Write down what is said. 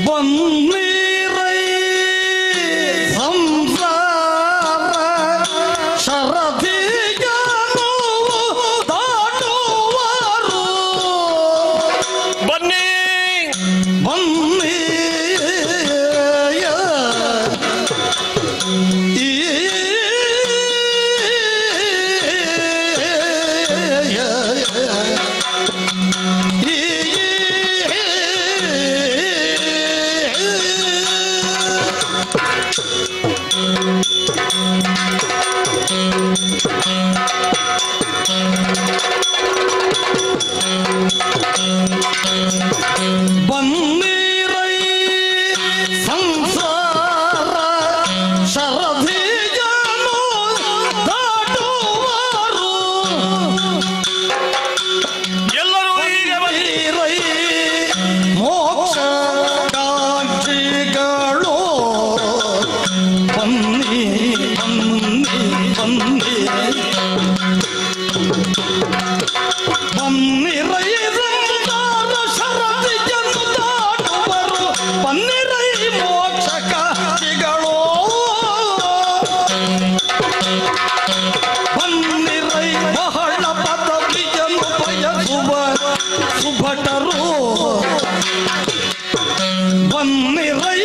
one Bunny. ಿರೈ ರಂಗಾದ ಶರತಿ ಜನವರು ಪನ್ನಿರೈ ಮೋಕ್ಷಕಾರಿಗಳು ಪನ್ನಿರೈ ಮಹನ ಪದವಿ ಚಂದ್ರಯ ಸುಬರು ಸುಭಟರು ಬನ್ನಿರೈ